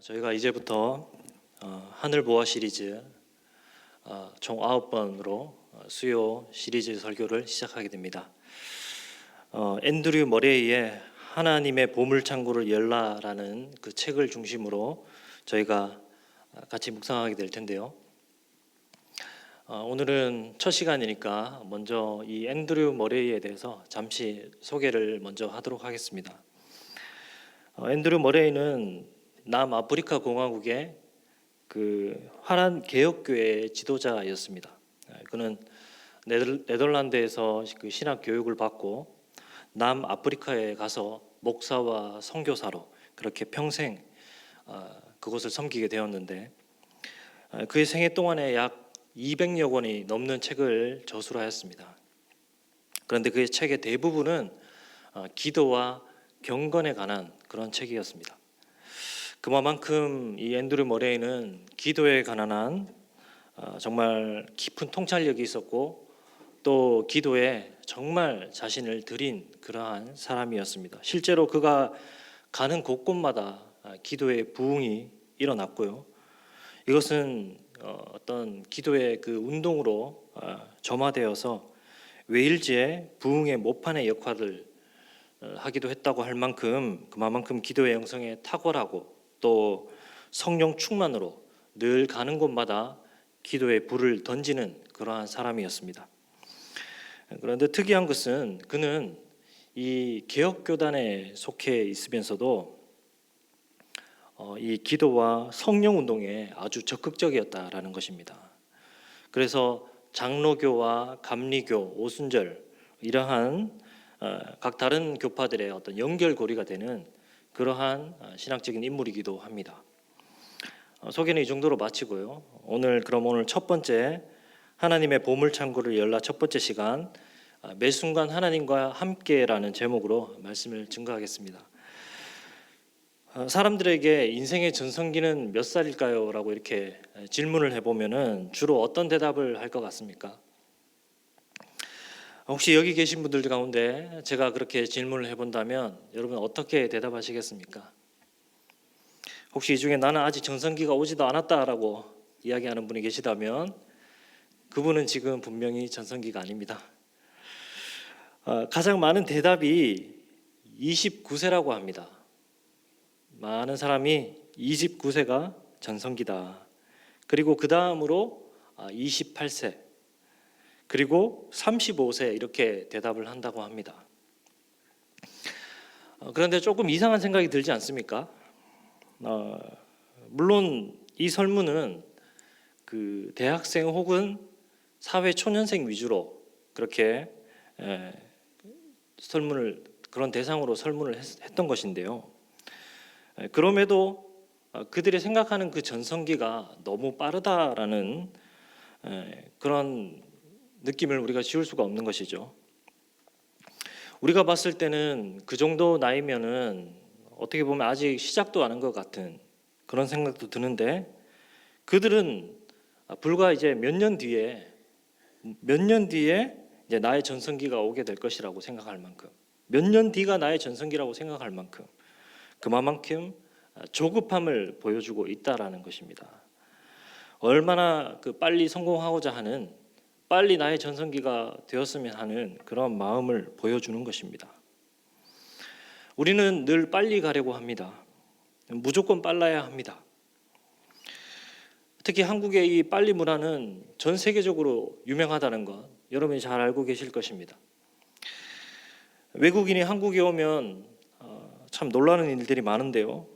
저희가 이제부터 어, 하늘 보아 시리즈 어, 총 아홉 번으로 어, 수요 시리즈 설교를 시작하게 됩니다. 어, 앤드류 머레이의 하나님의 보물 창고를 열라라는 그 책을 중심으로 저희가 같이 묵상하게 될 텐데요. 어, 오늘은 첫 시간이니까 먼저 이 앤드류 머레이에 대해서 잠시 소개를 먼저 하도록 하겠습니다. 어, 앤드류 머레이는 남아프리카 공화국의 그 화란 개혁교회의 지도자였습니다. 예, 그는 네덜, 네덜란드에서 그 신학 교육을 받고 남아프리카에 가서 목사와 선교사로 그렇게 평생 어, 그곳을 섬기게 되었는데 어, 그의 생애 동안에 약 200여 권이 넘는 책을 저술하였습니다. 그런데 그의 책의 대부분은 어, 기도와 경건에 관한 그런 책이었습니다. 그만큼 이 앤드류 머레이는 기도에 관한 한 어, 정말 깊은 통찰력이 있었고 또 기도에 정말 자신을 들인 그러한 사람이었습니다. 실제로 그가 가는 곳곳마다 아, 기도의 부흥이 일어났고요. 이것은 어, 어떤 기도의 그 운동으로 아, 점화되어서 웨일즈의 부흥의 모판의 역할을 어, 하기도 했다고 할 만큼 그만큼 기도의 영성에 탁월하고 또 성령 충만으로 늘 가는 곳마다 기도의 불을 던지는 그러한 사람이었습니다. 그런데 특이한 것은 그는 이 개혁 교단에 속해 있으면서도 어, 이 기도와 성령 운동에 아주 적극적이었다라는 것입니다. 그래서 장로교와 감리교, 오순절 이러한 어, 각 다른 교파들의 어떤 연결고리가 되는 그러한 어, 신학적인 인물이기도 합니다. 어, 소개는 이 정도로 마치고요. 오늘 그럼 오늘 첫 번째 하나님의 보물 창고를 열라 첫 번째 시간 아, 매 순간 하나님과 함께라는 제목으로 말씀을 증거하겠습니다. 어, 사람들에게 인생의 전성기는 몇 살일까요?라고 이렇게 질문을 해보면은 주로 어떤 대답을 할 것 같습니까? 혹시 여기 계신 분들 가운데 제가 그렇게 질문을 해본다면 여러분 어떻게 대답하시겠습니까? 혹시 이 중에 나는 아직 전성기가 오지도 않았다라고 이야기하는 분이 계시다면 그분은 지금 분명히 전성기가 아닙니다. 어, 가장 많은 대답이 29세라고 합니다. 많은 사람이 29세가 전성기다. 그리고 그 다음으로 28세, 그리고 35세 이렇게 대답을 한다고 합니다. 어, 그런데 조금 이상한 생각이 들지 않습니까? 어, 물론 이 설문은 그 대학생 혹은 사회 초년생 위주로 그렇게 에, 설문을 그런 대상으로 설문을 했, 했던 것인데요. 에, 그럼에도 어, 그들이 생각하는 그 전성기가 너무 빠르다라는 에, 그런 느낌을 우리가 지울 수가 없는 것이죠. 우리가 봤을 때는 그 정도 나이면은 어떻게 보면 아직 시작도 안 한 것 같은 그런 생각도 드는데 그들은 불과 이제 몇 년 뒤에 몇 년 뒤에 이제 나의 전성기가 오게 될 것이라고 생각할 만큼 몇 년 뒤가 나의 전성기라고 생각할 만큼 그만큼 조급함을 보여주고 있다라는 것입니다. 얼마나 그 빨리 성공하고자 하는 빨리 나의 전성기가 되었으면 하는 그런 마음을 보여주는 것입니다. 우리는 늘 빨리 가려고 합니다. 무조건 빨라야 합니다. 특히 한국의 이 빨리 문화는 전 세계적으로 유명하다는 것 여러분이 잘 알고 계실 것입니다. 외국인이 한국에 오면 어, 참 놀라는 일들이 많은데요.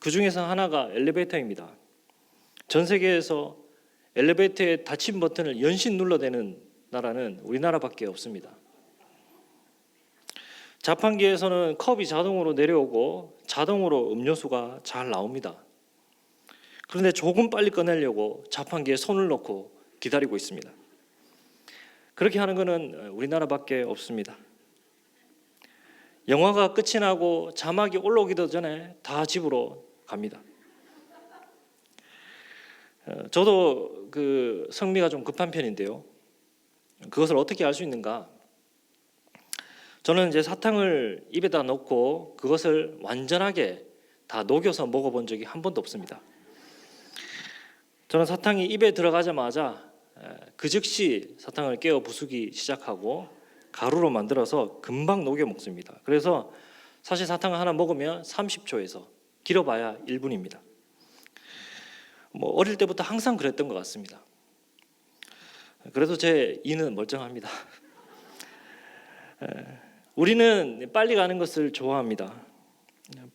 그 중에서 하나가 엘리베이터입니다. 전 세계에서 엘리베이터의 닫힌 버튼을 연신 눌러대는 나라는 우리나라밖에 없습니다. 자판기에서는 컵이 자동으로 내려오고 자동으로 음료수가 잘 나옵니다. 그런데 조금 빨리 꺼내려고 자판기에 손을 넣고 기다리고 있습니다. 그렇게 하는 것은 우리나라밖에 없습니다. 영화가 끝이 나고 자막이 올라오기도 전에 다 집으로 갑니다. 어, 저도 그 성미가 좀 급한 편인데요. 그것을 어떻게 알 수 있는가? 저는 이제 사탕을 입에다 넣고 그것을 완전하게 다 녹여서 먹어본 적이 한 번도 없습니다. 저는 사탕이 입에 들어가자마자 에, 그 즉시 사탕을 깨어 부수기 시작하고 가루로 만들어서 금방 녹여 먹습니다. 그래서 사실 사탕을 하나 먹으면 30초에서 길어봐야 1분입니다. 뭐 어릴 때부터 항상 그랬던 것 같습니다. 그래도 제 이는 멀쩡합니다. 에, 우리는 빨리 가는 것을 좋아합니다.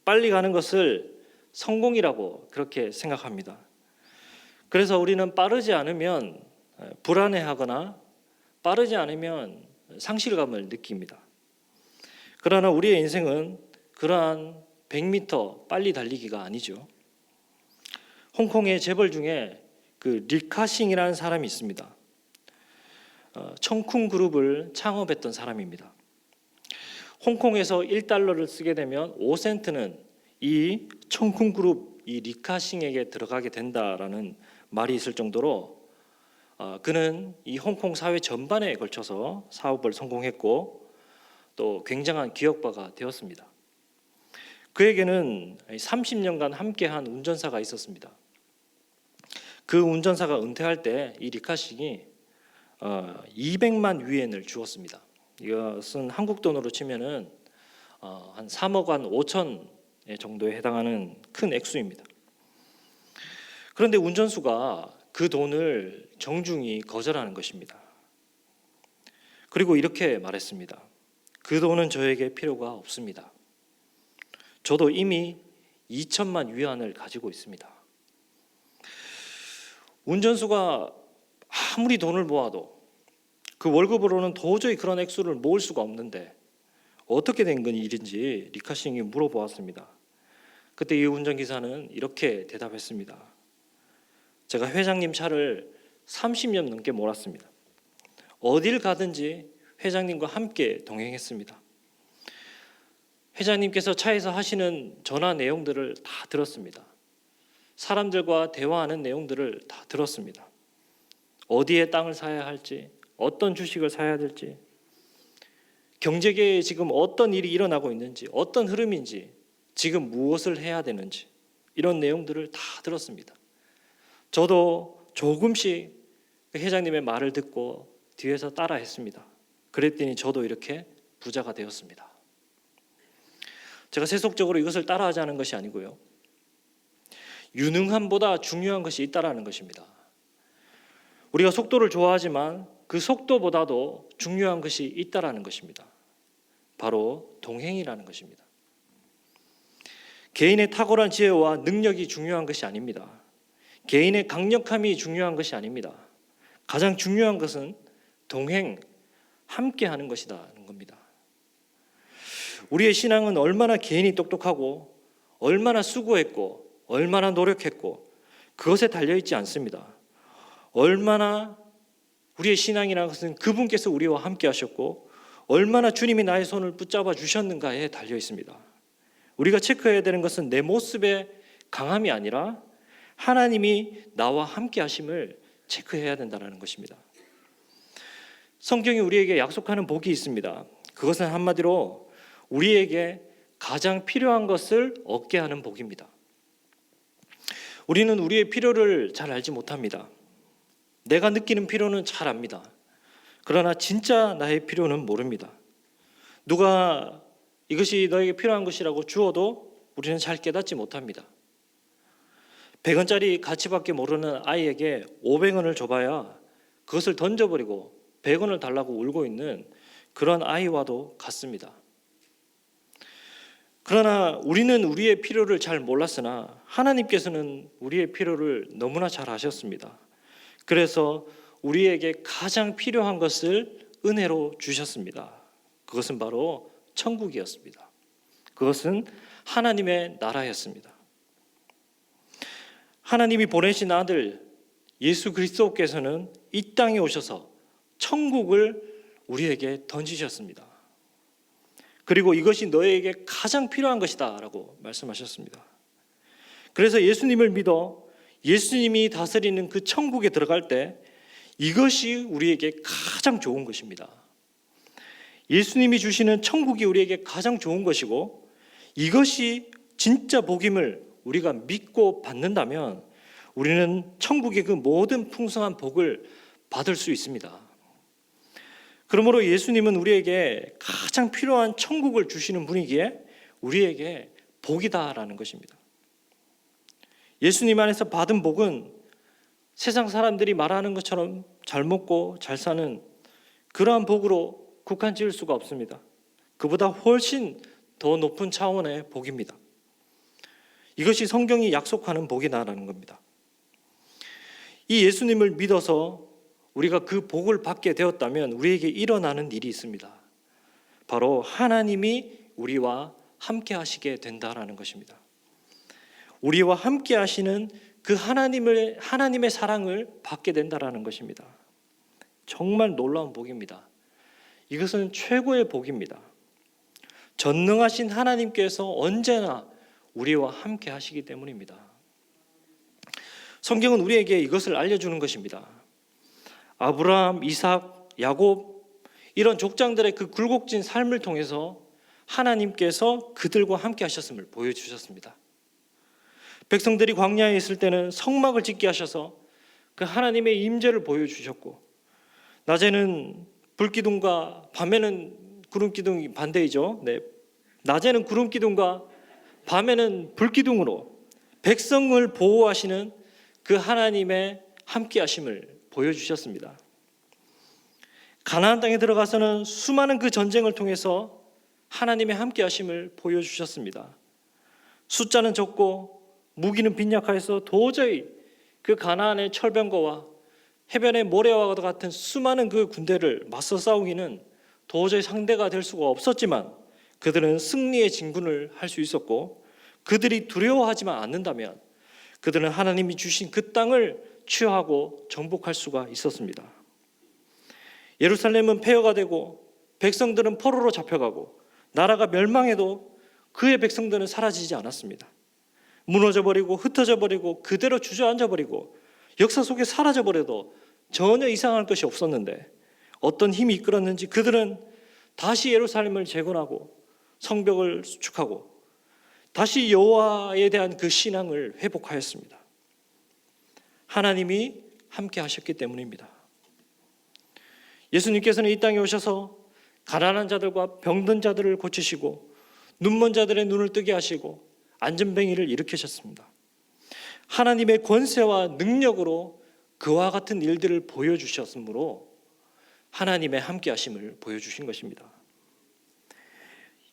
빨리 가는 것을 성공이라고 그렇게 생각합니다. 그래서 우리는 빠르지 않으면 불안해하거나 빠르지 않으면 상실감을 느낍니다. 그러나 우리의 인생은 그러한 100m 빨리 달리기가 아니죠. 홍콩의 재벌 중에 그 리카싱이라는 사람이 있습니다. 어, 청쿵 그룹을 창업했던 사람입니다. 홍콩에서 1달러를 쓰게 되면 5센트는 이 청쿵 그룹 이 리카싱에게 들어가게 된다라는 말이 있을 정도로 어, 그는 이 홍콩 사회 전반에 걸쳐서 사업을 성공했고 또 굉장한 기업가가 되었습니다. 그에게는 30년간 함께한 운전사가 있었습니다. 그 운전사가 은퇴할 때 이 리카싱이 어, 200만 위엔을 주었습니다. 이것은 한국 돈으로 치면은 어, 한 3억 원 5천 정도에 해당하는 큰 액수입니다. 그런데 운전수가 그 돈을 정중히 거절하는 것입니다. 그리고 이렇게 말했습니다. 그 돈은 저에게 필요가 없습니다. 저도 이미 2천만 위안을 가지고 있습니다. 운전수가 아무리 돈을 모아도 그 월급으로는 도저히 그런 액수를 모을 수가 없는데 어떻게 된 건 일인지 리카싱이 물어보았습니다. 그때 이 운전기사는 이렇게 대답했습니다. 제가 회장님 차를 30년 넘게 몰았습니다. 어딜 가든지 회장님과 함께 동행했습니다. 회장님께서 차에서 하시는 전화 내용들을 다 들었습니다. 사람들과 대화하는 내용들을 다 들었습니다. 어디에 땅을 사야 할지, 어떤 주식을 사야 될지, 경제계에 지금 어떤 일이 일어나고 있는지, 어떤 흐름인지, 지금 무엇을 해야 되는지 이런 내용들을 다 들었습니다. 저도 조금씩 그 회장님의 말을 듣고 뒤에서 따라 했습니다. 그랬더니 저도 이렇게 부자가 되었습니다. 제가 세속적으로 이것을 따라하자는 것이 아니고요. 유능함보다 중요한 것이 있다라는 것입니다. 우리가 속도를 좋아하지만 그 속도보다도 중요한 것이 있다라는 것입니다. 바로 동행이라는 것입니다. 개인의 탁월한 지혜와 능력이 중요한 것이 아닙니다. 개인의 강력함이 중요한 것이 아닙니다. 가장 중요한 것은 동행, 함께 하는 것이다는 겁니다. 우리의 신앙은 얼마나 개인이 똑똑하고 얼마나 수고했고 얼마나 노력했고 그것에 달려 있지 않습니다. 얼마나 우리의 신앙이라는 것은 그분께서 우리와 함께 하셨고 얼마나 주님이 나의 손을 붙잡아 주셨는가에 달려 있습니다. 우리가 체크해야 되는 것은 내 모습의 강함이 아니라 하나님이 나와 함께 하심을 체크해야 된다는 것입니다. 성경이 우리에게 약속하는 복이 있습니다. 그것은 한마디로 우리에게 가장 필요한 것을 얻게 하는 복입니다. 우리는 우리의 필요를 잘 알지 못합니다. 내가 느끼는 필요는 잘 압니다. 그러나 진짜 나의 필요는 모릅니다. 누가 이것이 너에게 필요한 것이라고 주어도 우리는 잘 깨닫지 못합니다. 100원짜리 가치밖에 모르는 아이에게 500원을 줘봐야 그것을 던져버리고 100원을 달라고 울고 있는 그런 아이와도 같습니다. 그러나 우리는 우리의 필요를 잘 몰랐으나 하나님께서는 우리의 필요를 너무나 잘 아셨습니다. 그래서 우리에게 가장 필요한 것을 은혜로 주셨습니다. 그것은 바로 천국이었습니다. 그것은 하나님의 나라였습니다. 하나님이 보내신 아들 예수 그리스도께서는 이 땅에 오셔서 천국을 우리에게 던지셨습니다. 그리고 이것이 너에게 가장 필요한 것이다 라고 말씀하셨습니다. 그래서 예수님을 믿어 예수님이 다스리는 그 천국에 들어갈 때 이것이 우리에게 가장 좋은 것입니다. 예수님이 주시는 천국이 우리에게 가장 좋은 것이고 이것이 진짜 복임을 우리가 믿고 받는다면 우리는 천국의 그 모든 풍성한 복을 받을 수 있습니다. 그러므로 예수님은 우리에게 가장 필요한 천국을 주시는 분이기에 우리에게 복이다라는 것입니다. 예수님 안에서 받은 복은 세상 사람들이 말하는 것처럼 잘 먹고 잘 사는 그러한 복으로 국한 지을 수가 없습니다. 그보다 훨씬 더 높은 차원의 복입니다. 이것이 성경이 약속하는 복이다라는 겁니다. 이 예수님을 믿어서 우리가 그 복을 받게 되었다면 우리에게 일어나는 일이 있습니다. 바로 하나님이 우리와 함께 하시게 된다라는 것입니다. 우리와 함께 하시는 그 하나님을 하나님의 사랑을 받게 된다라는 것입니다. 정말 놀라운 복입니다. 이것은 최고의 복입니다. 전능하신 하나님께서 언제나 우리와 함께 하시기 때문입니다. 성경은 우리에게 이것을 알려주는 것입니다. 아브라함, 이삭, 야곱 이런 족장들의 그 굴곡진 삶을 통해서 하나님께서 그들과 함께 하셨음을 보여주셨습니다. 백성들이 광야에 있을 때는 성막을 짓게 하셔서 그 하나님의 임재를 보여주셨고 낮에는 불기둥과 밤에는 구름기둥이 반대이죠. 네. 낮에는 구름기둥과 밤에는 불기둥으로 백성을 보호하시는 그 하나님의 함께 하심을 보여주셨습니다. 가나안 땅에 들어가서는 수많은 그 전쟁을 통해서 하나님의 함께 하심을 보여주셨습니다. 숫자는 적고 무기는 빈약하여서 도저히 그 가나안의 철병거와 해변의 모래와 같은 수많은 그 군대를 맞서 싸우기는 도저히 상대가 될 수가 없었지만 그들은 승리의 진군을 할 수 있었고 그들이 두려워하지만 않는다면 그들은 하나님이 주신 그 땅을 취하고 정복할 수가 있었습니다. 예루살렘은 폐허가 되고 백성들은 포로로 잡혀가고 나라가 멸망해도 그의 백성들은 사라지지 않았습니다. 무너져 버리고 흩어져 버리고 그대로 주저앉아 버리고 역사 속에 사라져 버려도 전혀 이상할 것이 없었는데 어떤 힘이 이끌었는지 그들은 다시 예루살렘을 재건하고 성벽을 수축하고 다시 여호와에 대한 그 신앙을 회복하였습니다. 하나님이 함께 하셨기 때문입니다. 예수님께서는 이 땅에 오셔서 가난한 자들과 병든 자들을 고치시고 눈먼 자들의 눈을 뜨게 하시고 안전뱅이를 일으키셨습니다. 하나님의 권세와 능력으로 그와 같은 일들을 보여주셨으므로 하나님의 함께 하심을 보여주신 것입니다.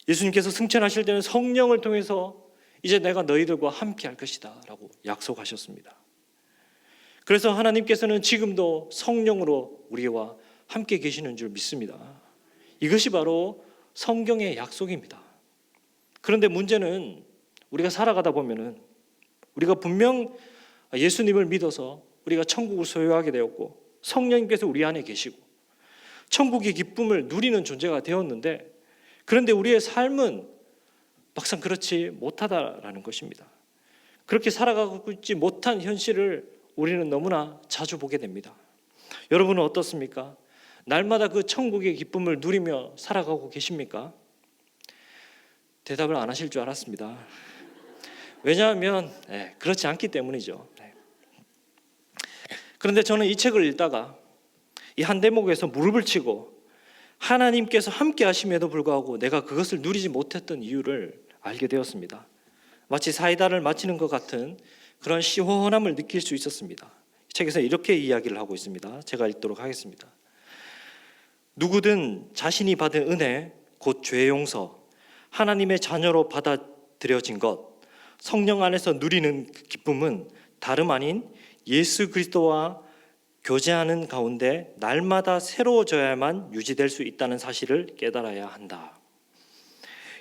예수님께서 승천하실 때는 성령을 통해서 이제 내가 너희들과 함께 할 것이다 라고 약속하셨습니다. 그래서 하나님께서는 지금도 성령으로 우리와 함께 계시는 줄 믿습니다. 이것이 바로 성경의 약속입니다. 그런데 문제는 우리가 살아가다 보면은 우리가 분명 예수님을 믿어서 우리가 천국을 소유하게 되었고 성령님께서 우리 안에 계시고 천국의 기쁨을 누리는 존재가 되었는데 그런데 우리의 삶은 막상 그렇지 못하다라는 것입니다. 그렇게 살아가고 있지 못한 현실을 우리는 너무나 자주 보게 됩니다. 여러분은 어떻습니까? 날마다 그 천국의 기쁨을 누리며 살아가고 계십니까? 대답을 안 하실 줄 알았습니다. 왜냐하면 네, 그렇지 않기 때문이죠. 네. 그런데 저는 이 책을 읽다가 이 한 대목에서 무릎을 치고 하나님께서 함께 하심에도 불구하고 내가 그것을 누리지 못했던 이유를 알게 되었습니다. 마치 사이다를 마치는 것 같은 그런 시원함을 느낄 수 있었습니다. 책에서 이렇게 이야기를 하고 있습니다. 제가 읽도록 하겠습니다. 누구든 자신이 받은 은혜, 곧 죄 용서, 하나님의 자녀로 받아들여진 것, 성령 안에서 누리는 그 기쁨은 다름 아닌 예수 그리스도와 교제하는 가운데 날마다 새로워져야만 유지될 수 있다는 사실을 깨달아야 한다.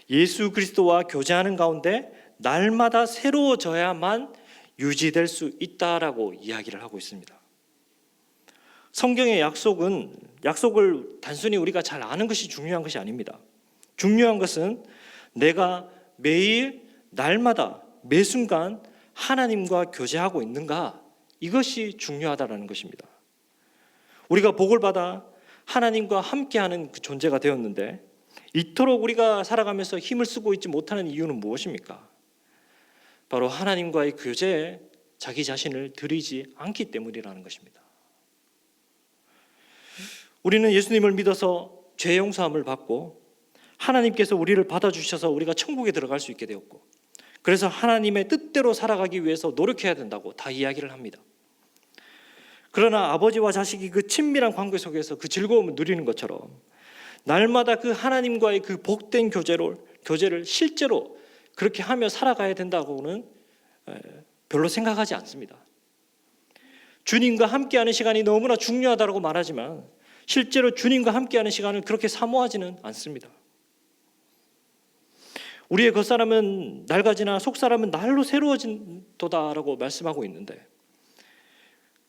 예수 그리스도와 교제하는 가운데 날마다 새로워져야만 유지될 수 있다라고 이야기를 하고 있습니다. 성경의 약속은 약속을 단순히 우리가 잘 아는 것이 중요한 것이 아닙니다. 중요한 것은 내가 매일 날마다 매 순간 하나님과 교제하고 있는가 이것이 중요하다라는 것입니다. 우리가 복을 받아 하나님과 함께하는 그 존재가 되었는데 이토록 우리가 살아가면서 힘을 쓰고 있지 못하는 이유는 무엇입니까? 바로 하나님과의 교제에 자기 자신을 들이지 않기 때문이라는 것입니다. 우리는 예수님을 믿어서 죄 용서함을 받고 하나님께서 우리를 받아주셔서 우리가 천국에 들어갈 수 있게 되었고 그래서 하나님의 뜻대로 살아가기 위해서 노력해야 된다고 다 이야기를 합니다. 그러나 아버지와 자식이 그 친밀한 관계 속에서 그 즐거움을 누리는 것처럼 날마다 그 하나님과의 그 복된 교제를 교제를 실제로 그렇게 하며 살아가야 된다고는 에, 별로 생각하지 않습니다. 주님과 함께하는 시간이 너무나 중요하다고 말하지만 실제로 주님과 함께하는 시간을 그렇게 사모하지는 않습니다. 우리의 겉사람은 낡아지나 속사람은 날로 새로워진도다라고 말씀하고 있는데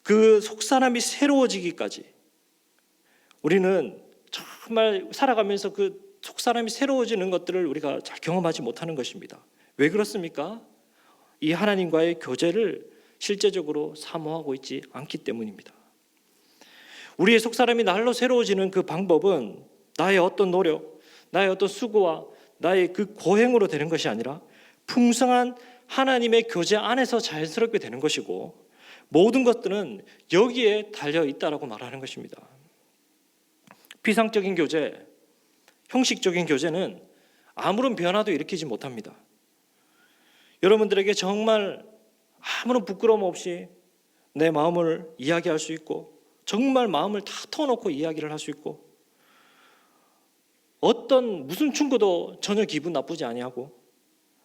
그 속사람이 새로워지기까지 우리는 정말 살아가면서 그속 사람이 새로워지는 것들을 우리가 잘 경험하지 못하는 것입니다. 왜 그렇습니까? 이 하나님과의 교제를 실제적으로 사모하고 있지 않기 때문입니다. 우리의 속사람이 날로 새로워지는 그 방법은 나의 어떤 노력, 나의 어떤 수고와 나의 그 고행으로 되는 것이 아니라 풍성한 하나님의 교제 안에서 자연스럽게 되는 것이고 모든 것들은 여기에 달려 있다라고 말하는 것입니다. 피상적인 교제, 형식적인 교제는 아무런 변화도 일으키지 못합니다. 여러분들에게 정말 아무런 부끄러움 없이 내 마음을 이야기할 수 있고 정말 마음을 다 터놓고 이야기를 할 수 있고 어떤 무슨 충고도 전혀 기분 나쁘지 아니하고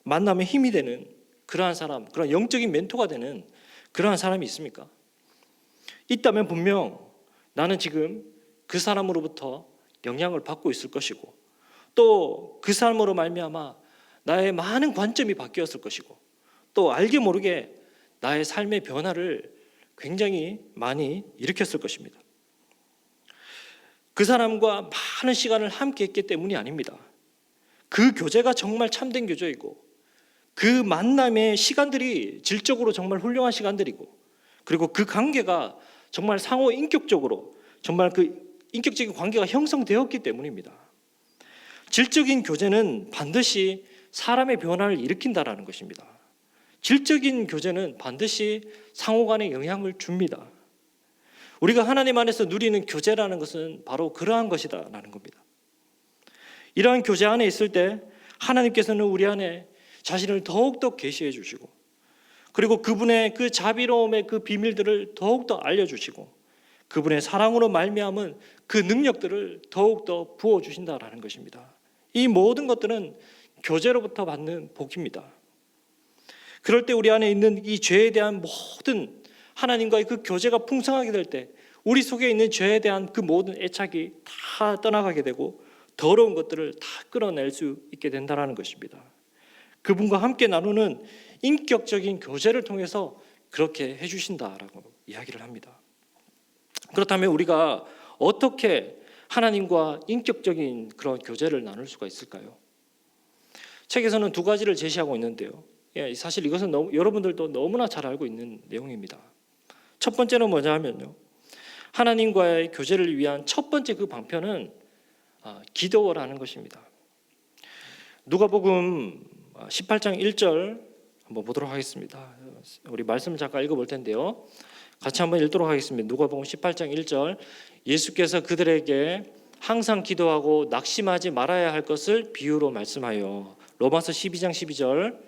만나면 힘이 되는 그러한 사람, 그런 영적인 멘토가 되는 그러한 사람이 있습니까? 있다면 분명 나는 지금 그 사람으로부터 영향을 받고 있을 것이고 또그 사람으로 말미암아 나의 많은 관점이 바뀌었을 것이고 또 알게 모르게 나의 삶의 변화를 굉장히 많이 일으켰을 것입니다. 그 사람과 많은 시간을 함께 했기 때문이 아닙니다. 그 교제가 정말 참된 교제이고 그 만남의 시간들이 질적으로 정말 훌륭한 시간들이고 그리고 그 관계가 정말 상호 인격적으로 정말 그 인격적인 관계가 형성되었기 때문입니다. 질적인 교제는 반드시 사람의 변화를 일으킨다라는 것입니다. 질적인 교제는 반드시 상호 간에 영향을 줍니다. 우리가 하나님 안에서 누리는 교제라는 것은 바로 그러한 것이다라는 겁니다. 이러한 교제 안에 있을 때 하나님께서는 우리 안에 자신을 더욱더 계시해 주시고 그리고 그분의 그 자비로움의 그 비밀들을 더욱더 알려 주시고 그분의 사랑으로 말미암은 그 능력들을 더욱더 부어 주신다라는 것입니다. 이 모든 것들은 교제로부터 받는 복입니다. 그럴 때 우리 안에 있는 이 죄에 대한 모든 하나님과의 그 교제가 풍성하게 될 때 우리 속에 있는 죄에 대한 그 모든 애착이 다 떠나가게 되고 더러운 것들을 다 끌어낼 수 있게 된다는 것입니다. 그분과 함께 나누는 인격적인 교제를 통해서 그렇게 해주신다라고 이야기를 합니다. 그렇다면 우리가 어떻게 하나님과 인격적인 그런 교제를 나눌 수가 있을까요? 책에서는 두 가지를 제시하고 있는데요. 예, 사실 이것은 너무, 여러분들도 너무나 잘 알고 있는 내용입니다. 첫 번째는 뭐냐 하면요. 하나님과의 교제를 위한 첫 번째 그 방편은 아, 기도라는 것입니다. 누가복음 18장 1절 한번 보도록 하겠습니다. 우리 말씀 잠깐 읽어볼 텐데요. 같이 한번 읽도록 하겠습니다. 누가복음 18장 1절 예수께서 그들에게 항상 기도하고 낙심하지 말아야 할 것을 비유로 말씀하여 로마서 12장 12절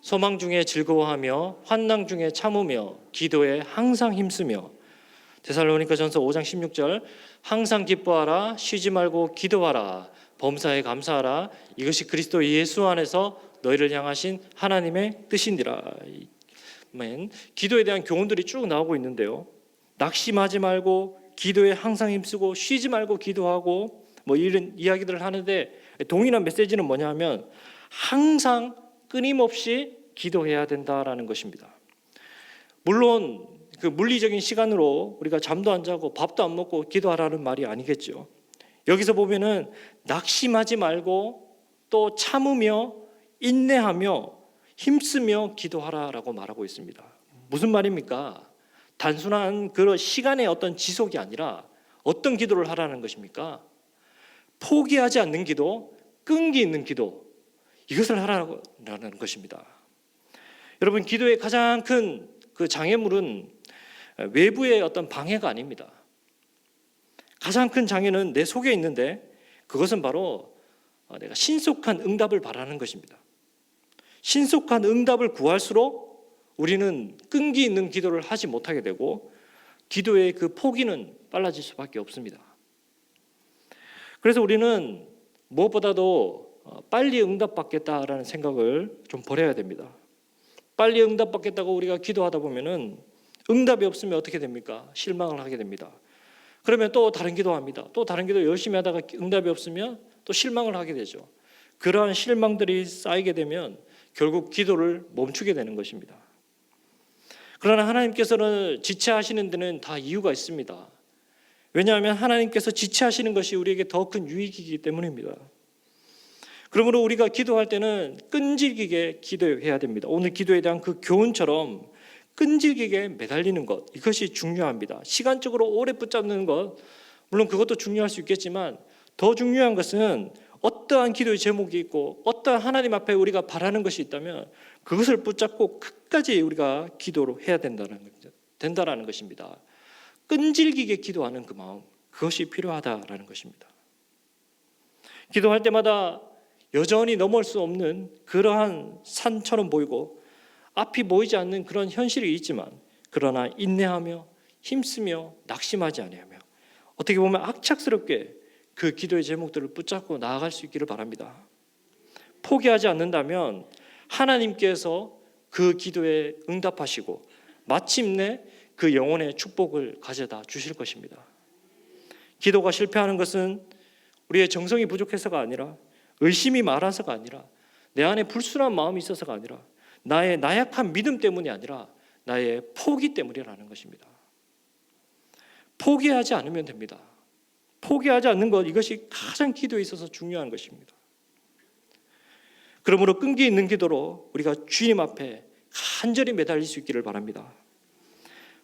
소망 중에 즐거워하며 환난 중에 참으며 기도에 항상 힘쓰며 데살로니가전서 5장 16절 항상 기뻐하라 쉬지 말고 기도하라 범사에 감사하라 이것이 그리스도 예수 안에서 너희를 향하신 하나님의 뜻인니라 아멘. 기도에 대한 교훈들이 쭉 나오고 있는데요. 낙심하지 말고 기도에 항상 힘쓰고 쉬지 말고 기도하고 뭐 이런 이야기들을 하는데 동일한 메시지는 뭐냐면 항상 끊임없이 기도해야 된다라는 것입니다. 물론 그 물리적인 시간으로 우리가 잠도 안 자고 밥도 안 먹고 기도하라는 말이 아니겠죠. 여기서 보면은 낙심하지 말고 또 참으며 인내하며 힘쓰며 기도하라라고 말하고 있습니다. 무슨 말입니까? 단순한 그 시간의 어떤 지속이 아니라 어떤 기도를 하라는 것입니까? 포기하지 않는 기도, 끈기 있는 기도, 이것을 하라는 것입니다. 여러분 기도의 가장 큰 그 장애물은 외부의 어떤 방해가 아닙니다. 가장 큰 장애는 내 속에 있는데 그것은 바로 어, 내가 신속한 응답을 바라는 것입니다. 신속한 응답을 구할수록 우리는 끈기 있는 기도를 하지 못하게 되고 기도의 그 포기는 빨라질 수밖에 없습니다. 그래서 우리는 무엇보다도 어, 빨리 응답받겠다라는 생각을 좀 버려야 됩니다. 빨리 응답받겠다고 우리가 기도하다 보면은 응답이 없으면 어떻게 됩니까? 실망을 하게 됩니다. 그러면 또 다른 기도합니다. 또 다른 기도 열심히 하다가 응답이 없으면 또 실망을 하게 되죠. 그러한 실망들이 쌓이게 되면 결국 기도를 멈추게 되는 것입니다. 그러나 하나님께서는 지체하시는 데는 다 이유가 있습니다. 왜냐하면 하나님께서 지체하시는 것이 우리에게 더 큰 유익이기 때문입니다. 그러므로 우리가 기도할 때는 끈질기게 기도해야 됩니다. 오늘 기도에 대한 그 교훈처럼 끈질기게 매달리는 것 이것이 중요합니다. 시간적으로 오래 붙잡는 것 물론 그것도 중요할 수 있겠지만 더 중요한 것은 어떠한 기도의 제목이 있고 어떠한 하나님 앞에 우리가 바라는 것이 있다면 그것을 붙잡고 끝까지 우리가 기도로 해야 된다는 거죠. 된다라는 것입니다. 끈질기게 기도하는 그 마음 그것이 필요하다라는 것입니다. 기도할 때마다 여전히 넘을 수 없는 그러한 산처럼 보이고 앞이 보이지 않는 그런 현실이 있지만 그러나 인내하며 힘쓰며 낙심하지 아니하며 어떻게 보면 악착스럽게 그 기도의 제목들을 붙잡고 나아갈 수 있기를 바랍니다. 포기하지 않는다면 하나님께서 그 기도에 응답하시고 마침내 그 영혼의 축복을 가져다 주실 것입니다. 기도가 실패하는 것은 우리의 정성이 부족해서가 아니라 의심이 많아서가 아니라 내 안에 불순한 마음이 있어서가 아니라 나의 나약한 믿음 때문이 아니라 나의 포기 때문이라는 것입니다. 포기하지 않으면 됩니다. 포기하지 않는 것 이것이 가장 기도에 있어서 중요한 것입니다. 그러므로 끈기 있는 기도로 우리가 주님 앞에 간절히 매달릴 수 있기를 바랍니다.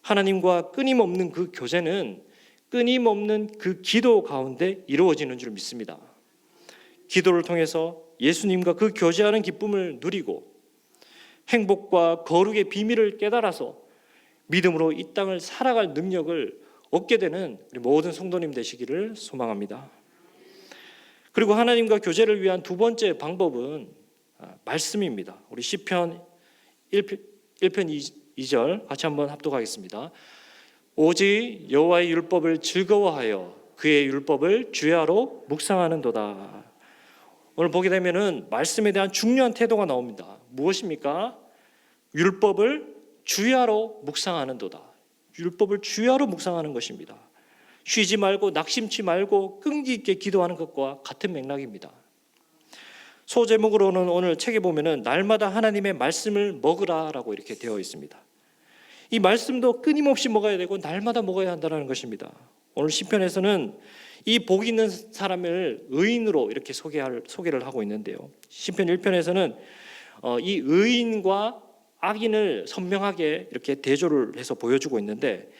하나님과 끊임없는 그 교제는 끊임없는 그 기도 가운데 이루어지는 줄 믿습니다. 기도를 통해서 예수님과 그 교제하는 기쁨을 누리고 행복과 거룩의 비밀을 깨달아서 믿음으로 이 땅을 살아갈 능력을 얻게 되는 우리 모든 성도님 되시기를 소망합니다. 그리고 하나님과 교제를 위한 두 번째 방법은 아, 말씀입니다. 우리 시편 1편, 1편 2절 같이 한번 합독하겠습니다. 오직 여호와의 율법을 즐거워하여 그의 율법을 주야로 묵상하는도다. 오늘 보게 되면은 말씀에 대한 중요한 태도가 나옵니다. 무엇입니까? 율법을 주야로 묵상하는도다. 율법을 주야로 묵상하는 것입니다. 쉬지 말고 낙심치 말고 끈기 있게 기도하는 것과 같은 맥락입니다. 소제목으로는 오늘 책에 보면은 날마다 하나님의 말씀을 먹으라라고 이렇게 되어 있습니다. 이 말씀도 끊임없이 먹어야 되고 날마다 먹어야 한다는 것입니다. 오늘 시편에서는 이 복 있는 사람을 의인으로 이렇게 소개할 소개를 하고 있는데요. 시편 1편에서는 어, 이 의인과 악인을 선명하게 이렇게 대조를 해서 보여주고 있는데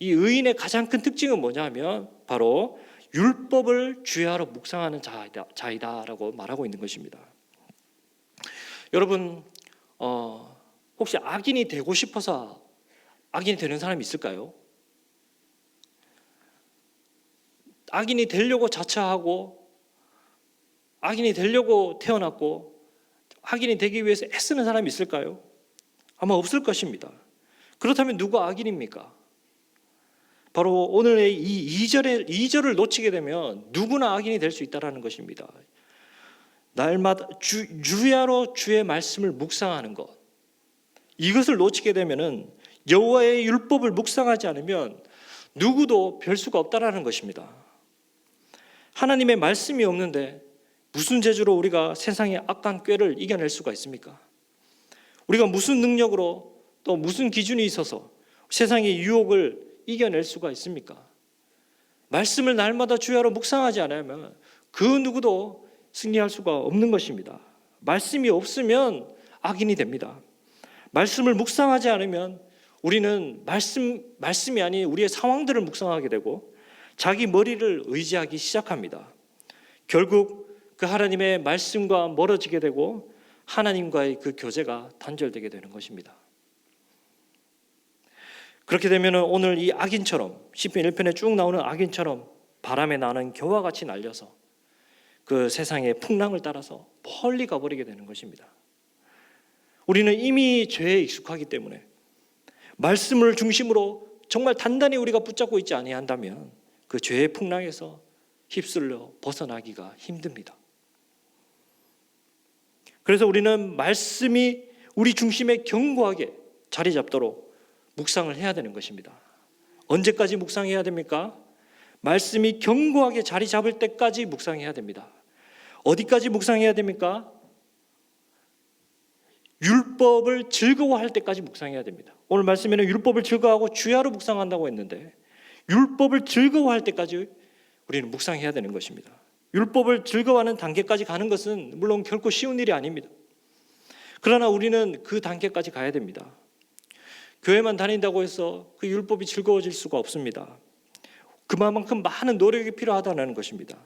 이 의인의 가장 큰 특징은 뭐냐면 바로 율법을 주야로 묵상하는 자이다, 자이다라고 말하고 있는 것입니다. 여러분 어, 혹시 악인이 되고 싶어서 악인이 되는 사람이 있을까요? 악인이 되려고 자처하고 악인이 되려고 태어났고 악인이 되기 위해서 애쓰는 사람이 있을까요? 아마 없을 것입니다. 그렇다면 누가 악인입니까? 바로 오늘의 이 2절의 2절을 놓치게 되면 누구나 악인이 될 수 있다라는 것입니다. 날마다 주, 주야로 주의 말씀을 묵상하는 것. 이것을 놓치게 되면은 여호와의 율법을 묵상하지 않으면 누구도 별 수가 없다라는 것입니다. 하나님의 말씀이 없는데 무슨 재주로 우리가 세상의 악한 꾀를 이겨낼 수가 있습니까? 우리가 무슨 능력으로 또 무슨 기준이 있어서 세상의 유혹을 이겨낼 수가 있습니까? 말씀을 날마다 주야로 묵상하지 않으면 그 누구도 승리할 수가 없는 것입니다. 말씀이 없으면 악인이 됩니다. 말씀을 묵상하지 않으면 우리는 말씀 말씀이 아닌 우리의 상황들을 묵상하게 되고 자기 머리를 의지하기 시작합니다. 결국 그 하나님의 말씀과 멀어지게 되고 하나님과의 그 교제가 단절되게 되는 것입니다. 그렇게 되면 오늘 이 악인처럼 시편 1편에 쭉 나오는 악인처럼 바람에 나는 겨와 같이 날려서 그 세상의 풍랑을 따라서 멀리 가버리게 되는 것입니다. 우리는 이미 죄에 익숙하기 때문에 말씀을 중심으로 정말 단단히 우리가 붙잡고 있지 아니한다면 그 죄의 풍랑에서 휩쓸려 벗어나기가 힘듭니다. 그래서 우리는 말씀이 우리 중심에 견고하게 자리 잡도록 묵상을 해야 되는 것입니다. 언제까지 묵상해야 됩니까? 말씀이 견고하게 자리 잡을 때까지 묵상해야 됩니다. 어디까지 묵상해야 됩니까? 율법을 즐거워할 때까지 묵상해야 됩니다. 오늘 말씀에는 율법을 즐거워하고 주야로 묵상한다고 했는데 율법을 즐거워할 때까지 우리는 묵상해야 되는 것입니다. 율법을 즐거워하는 단계까지 가는 것은 물론 결코 쉬운 일이 아닙니다. 그러나 우리는 그 단계까지 가야 됩니다. 교회만 다닌다고 해서 그 율법이 즐거워질 수가 없습니다. 그만큼 많은 노력이 필요하다는 것입니다.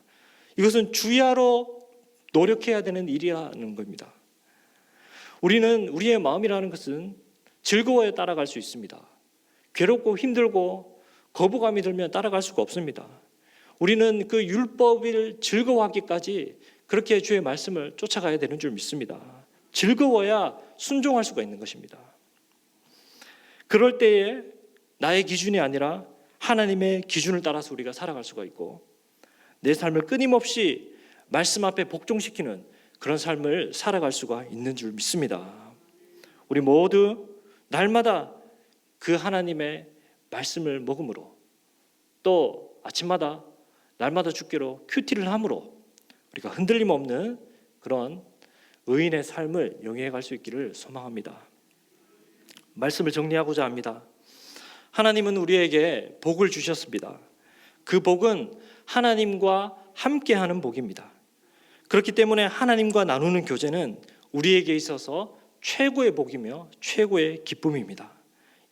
이것은 주야로 노력해야 되는 일이라는 겁니다. 우리는 우리의 마음이라는 것은 즐거워야 따라갈 수 있습니다. 괴롭고 힘들고 거부감이 들면 따라갈 수가 없습니다. 우리는 그 율법을 즐거워하기까지 그렇게 주의 말씀을 쫓아가야 되는 줄 믿습니다. 즐거워야 순종할 수가 있는 것입니다. 그럴 때에 나의 기준이 아니라 하나님의 기준을 따라서 우리가 살아갈 수가 있고 내 삶을 끊임없이 말씀 앞에 복종시키는 그런 삶을 살아갈 수가 있는 줄 믿습니다. 우리 모두 날마다 그 하나님의 말씀을 먹음으로 또 아침마다 날마다 주께로 큐티를 함으로 우리가 흔들림 없는 그런 의인의 삶을 영위해 갈 수 있기를 소망합니다. 말씀을 정리하고자 합니다. 하나님은 우리에게 복을 주셨습니다. 그 복은 하나님과 함께하는 복입니다. 그렇기 때문에 하나님과 나누는 교제는 우리에게 있어서 최고의 복이며 최고의 기쁨입니다.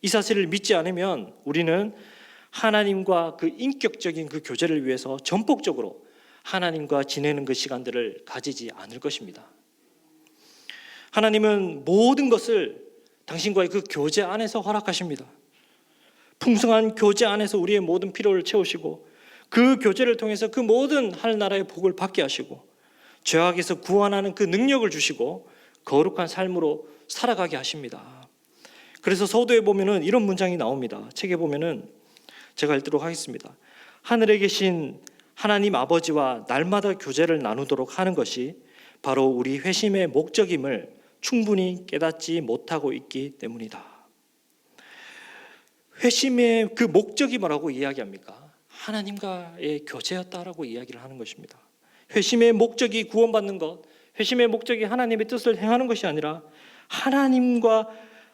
이 사실을 믿지 않으면 우리는 하나님과 그 인격적인 그 교제를 위해서 전폭적으로 하나님과 지내는 그 시간들을 가지지 않을 것입니다. 하나님은 모든 것을 당신과의 그 교제 안에서 허락하십니다. 풍성한 교제 안에서 우리의 모든 필요를 채우시고 그 교제를 통해서 그 모든 하늘나라의 복을 받게 하시고 죄악에서 구원하는 그 능력을 주시고 거룩한 삶으로 살아가게 하십니다. 그래서 서도에 보면은 이런 문장이 나옵니다. 책에 보면은 제가 읽도록 하겠습니다. 하늘에 계신 하나님 아버지와 날마다 교제를 나누도록 하는 것이 바로 우리 회심의 목적임을 충분히 깨닫지 못하고 있기 때문이다. 회심의 그 목적이 뭐라고 이야기합니까? 하나님과의 교제였다라고 이야기를 하는 것입니다. 회심의 목적이 구원받는 것, 회심의 목적이 하나님의 뜻을 행하는 것이 아니라 하나님과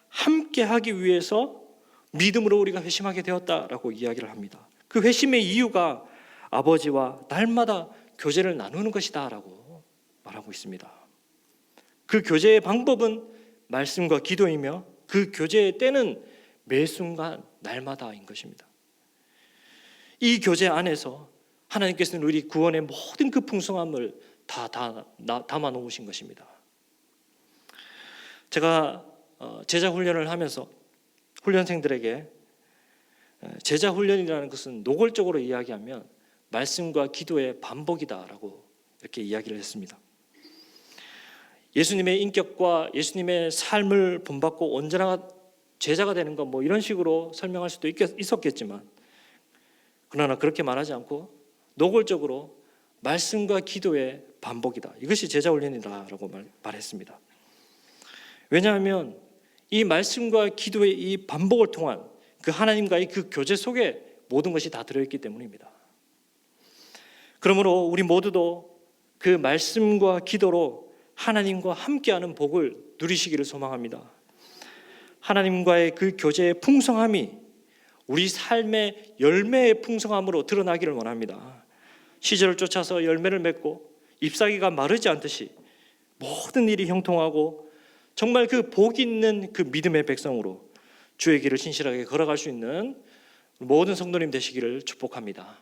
함께 하기 위해서 믿음으로 우리가 회심하게 되었다라고 이야기를 합니다. 그 회심의 이유가 아버지와 날마다 교제를 나누는 것이다라고 말하고 있습니다. 그 교제의 방법은 말씀과 기도이며 그 교제의 때는 매 순간 날마다인 것입니다. 이 교제 안에서 하나님께서는 우리 구원의 모든 그 풍성함을 다, 다, 담아 놓으신 것입니다. 제가 어, 제자 훈련을 하면서 훈련생들에게 제자 훈련이라는 것은 노골적으로 이야기하면 말씀과 기도의 반복이다라고 이렇게 이야기를 했습니다. 예수님의 인격과 예수님의 삶을 본받고 온전한 제자가 되는 것 뭐 이런 식으로 설명할 수도 있었겠지만 그러나 그렇게 말하지 않고 노골적으로 말씀과 기도의 반복이다. 이것이 제자 훈련이다라고 말했습니다. 왜냐하면 이 말씀과 기도의 이 반복을 통한 그 하나님과의 그 교제 속에 모든 것이 다 들어있기 때문입니다. 그러므로 우리 모두도 그 말씀과 기도로 하나님과 함께하는 복을 누리시기를 소망합니다. 하나님과의 그 교제의 풍성함이 우리 삶의 열매의 풍성함으로 드러나기를 원합니다. 시절을 쫓아서 열매를 맺고 잎사귀가 마르지 않듯이 모든 일이 형통하고 정말 그 복 있는 그 믿음의 백성으로 주의 길을 신실하게 걸어갈 수 있는 모든 성도님 되시기를 축복합니다.